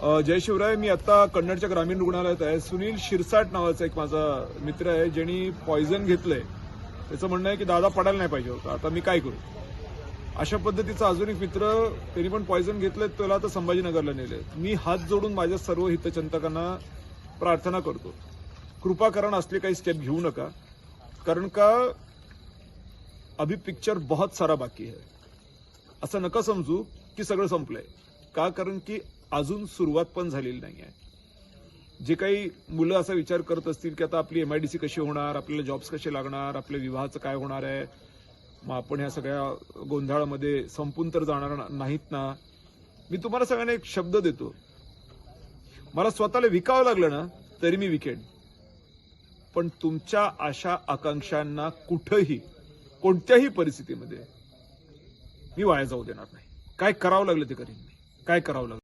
जय शिवराय मी आता कन्नडच्या ग्रामीण रुग्णालयात आहे. सुनील शिरसाट नावाचा एक माझा मित्र आहे ज्यांनी पॉयझन घेतलंय. त्याचं म्हणणं आहे की दादा पडायला नाही पाहिजे होता. आता मी काय करू? अशा पद्धतीचा अजून एक मित्र त्यांनी पण पॉयझन घेतलंय त्याला आता संभाजीनगरला नेले मी हात जोडून माझ्या सर्व हितचिंतकांना प्रार्थना करतो. कृपा करण असले काही स्टेप घेऊ नका. कारण का अभी पिक्चर बहुत सारा बाकी है. असं नका समजू की सगळं संपलंय. का? कारण की अजून सुरुवात पण झालेली नाही आहे जे काही मुलं असा विचार करत असतील की आता आपली एमआयडीसी कशी होणार आपल्याला जॉब्स कसे लागणार आपल्या विवाहाचं काय होणार आहे मग आपण ह्या सगळ्या गोंधळामध्ये संपून तर जाणार नाहीत ना. मी तुम्हाला सगळ्यांना एक शब्द देतो. मला स्वतःला विकावं लागलं ना तरी मी विकेन पण तुमच्या आशा आकांक्षांना कुठंही कोणत्याही परिस्थितीमध्ये मी वाया जाऊ देणार नाही. काय करावं लागलं ते करीन मी. काय करावं लागलं?